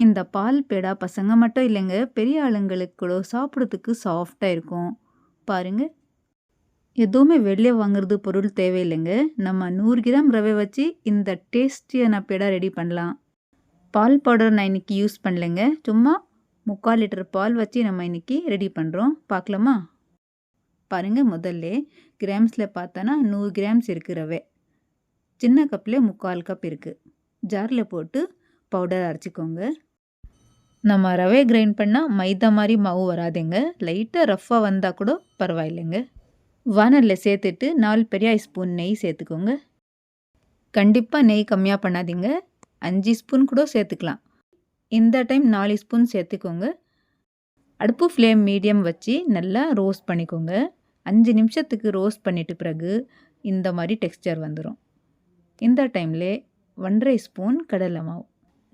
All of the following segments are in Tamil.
இந்த பால் பேடா பசங்க மட்டும் இல்லைங்க பெரிய ஆளுங்களுக்கு கூட சாப்பிட்றதுக்கு சாஃப்டாக இருக்கும். பாருங்க. எதுவுமே வெளியே வாங்குறது பொருள் தேவையில்லைங்க. நம்ம நூறு கிராம் ரவை வச்சு இந்த டேஸ்டியான பேடா ரெடி பண்ணலாம். பால் பவுடர் நான் இன்றைக்கி யூஸ் பண்ணலைங்க. சும்மா முக்கால் லிட்டர் பால் வச்சு நம்ம இன்றைக்கி ரெடி பண்ணுறோம் பார்க்கலாமா? பாருங்கள் முதல்ல கிராம்ஸில் பார்த்தோன்னா நூறு கிராம்ஸ் இருக்குது ரவை. சின்ன கப்பில் முக்கால் கப் இருக்குது ஜாரில் போட்டு பவுடர் அரைச்சிக்கோங்க. நம்ம ரவை கிரைண்ட் பண்ணால் மைதா மாதிரி மாவு வராதுங்க. லைட்டாக ரஃப்பாக வந்தால் கூட பரவாயில்லைங்க. வானலில் சேர்த்துட்டு நாலு பெரிய ஸ்பூன் நெய் சேர்த்துக்கோங்க. கண்டிப்பாக நெய் கம்மியாக பண்ணாதீங்க. அஞ்சு ஸ்பூன் கூட சேர்த்துக்கலாம். இந்த டைம் நாலு ஸ்பூன் சேர்த்துக்கோங்க. அடுப்பு ஃப்ளேம் மீடியம் வச்சு நல்லா ரோஸ்ட் பண்ணிக்கோங்க. அஞ்சு நிமிஷத்துக்கு ரோஸ்ட் பண்ணிட்டு பிறகு இந்த மாதிரி டெக்ஸ்டர் வந்துடும் இந்த டைமில் ஒன்றரை ஸ்பூன் கடலை மாவு.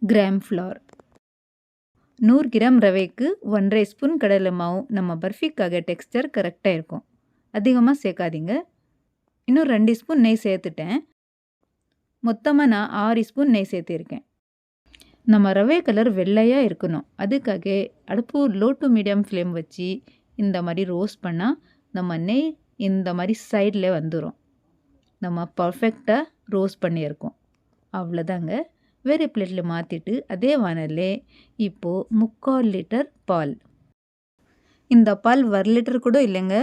கிராம் ஃப்ளார் நூறு கிராம் ரவைக்கு ஒன்றரை ஸ்பூன் கடலை மாவு நம்ம பர்ஃபிக்காக டெக்ஸ்டர் கரெக்டாக இருக்கும். அதிகமாக சேர்க்காதீங்க. இன்னும் ரெண்டு ஸ்பூன் நெய் சேர்த்துட்டேன். மொத்தமாக நான் ஆறு ஸ்பூன் நெய் சேர்த்துருக்கேன். நம்ம ரவை கலர் வெள்ளையாக இருக்கணும். அதுக்காக அடுப்பு லோ டு மீடியம் ஃப்ளேம் வச்சு இந்த மாதிரி ரோஸ்ட் பண்ணால் நம்ம நெய் இந்த மாதிரி சைடில் வந்துடும் நம்ம பர்ஃபெக்டாக ரோஸ்ட் பண்ணியிருக்கோம். அவ்வளோதாங்க. வேறு பிளேட்டில் மாற்றிட்டு அதே வானல்லே இப்போது முக்கால் லிட்டர் பால். இந்த பால் ஒரு லிட்டர் கூட இல்லைங்க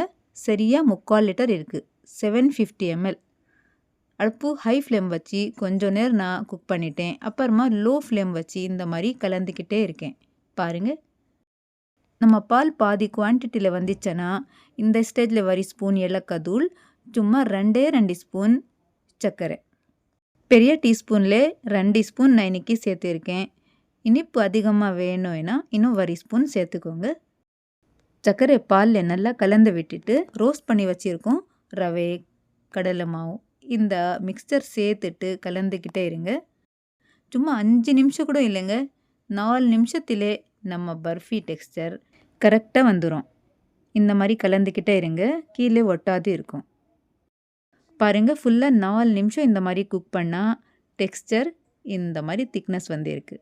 சரியாக முக்கால் லிட்டர் இருக்குது செவன் ஃபிஃப்டி எம்எல் அடுப்பு ஹை ஃப்ளேம் வச்சு கொஞ்சம் நேரம் நான் குக் பண்ணிட்டேன். அப்புறமா லோ ஃப்ளேம் வச்சு இந்த மாதிரி கலந்துக்கிட்டே இருக்கேன். பாருங்கள் நம்ம பால் பாதி குவான்டிட்டியில் வந்துச்சுன்னா இந்த ஸ்டேஜில் வரி ஸ்பூன் ஏலக்காய் தூள் சும்மா ரெண்டே ரெண்டு ஸ்பூன் சர்க்கரை. பெரிய டீஸ்பூனில் ரெண்டு ஸ்பூன் நான் இன்றைக்கி சேர்த்துருக்கேன். இனிப்பு அதிகமாக வேணும்னா இன்னும் வரி ஸ்பூன் சேர்த்துக்கோங்க. சர்க்கரை பாலில் நல்லா கலந்து விட்டுட்டு ரோஸ்ட் பண்ணி வச்சுருக்கோம். ரவை கடலை மாவு இந்த மிக்சர் சேர்த்துட்டு கலந்துக்கிட்டே இருங்க. சும்மா அஞ்சு நிமிஷம் கூட இல்லைங்க. நாலு நிமிஷத்திலே நம்ம பர்ஃபி டெக்ஸ்டர் கரெக்டாக வந்துடும் இந்த மாதிரி கலந்துக்கிட்டே இருங்க. கீழே ஒட்டாது இருக்கும். பாருங்கள் ஃபுல்லாக நாலு நிமிஷம் இந்த மாதிரி குக் பண்ணால் டெக்ஸ்டர் இந்த மாதிரி திக்னஸ் வந்து இருக்குது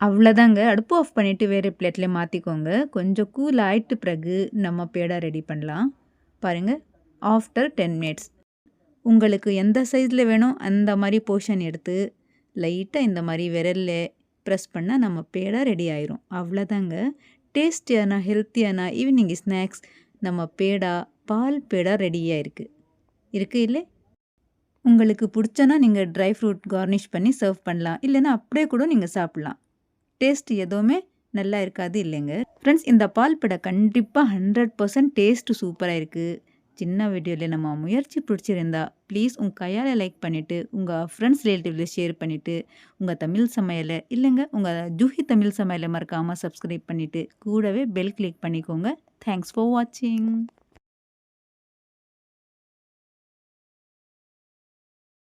அவ்வளோதாங்க அடுப்பு ஆஃப் பண்ணிவிட்டு வேறு பிளேட்டில் மாற்றிக்கோங்க கொஞ்சம் கூல் ஆகிட்டு பிறகு நம்ம பேடா ரெடி பண்ணலாம். பாருங்கள் ஆஃப்டர் டென் மினிட்ஸ் உங்களுக்கு எந்த சைஸில் வேணும் அந்த மாதிரி போர்ஷன் எடுத்து லைட்டாக இந்த மாதிரி விரலில் ப்ரெஸ் பண்ணால் நம்ம பேடா ரெடி ஆயிரும். அவ்வளோதாங்க டேஸ்டியான ஹெல்த்தியான ஈவினிங் ஸ்நாக்ஸ் நம்ம பேடா பால் பேடா ரெடியாக இருக்குது இருக்குது இல்லை? உங்களுக்கு பிடிச்சனா நீங்கள் ட்ரை ஃப்ரூட் கார்னிஷ் பண்ணி சர்வ் பண்ணலாம். இல்லைன்னா அப்படியே கூட நீங்கள் சாப்பிட்லாம். டேஸ்ட் எதுவுமே நல்லா இருக்காது இல்லைங்க. ஃப்ரெண்ட்ஸ் இந்த பால் படை கண்டிப்பாக ஹண்ட்ரட் பர்சன்ட் டேஸ்ட்டு சூப்பராக இருக்குது சின்ன வீடியோவில் நம்ம முயற்சி பிடிச்சிருந்தா ப்ளீஸ் உங்கள் கையால் லைக் பண்ணிவிட்டு உங்கள் ஃப்ரெண்ட்ஸ் ரிலேட்டிவில் ஷேர் பண்ணிவிட்டு உங்கள் தமிழ் சமையலை இல்லைங்க உங்கள் ஜூஹி தமிழ் சமையலை மறக்காமல் சப்ஸ்கிரைப் பண்ணிவிட்டு கூடவே பெல் கிளிக் பண்ணிக்கோங்க. தேங்க்ஸ் ஃபார் வாட்சிங்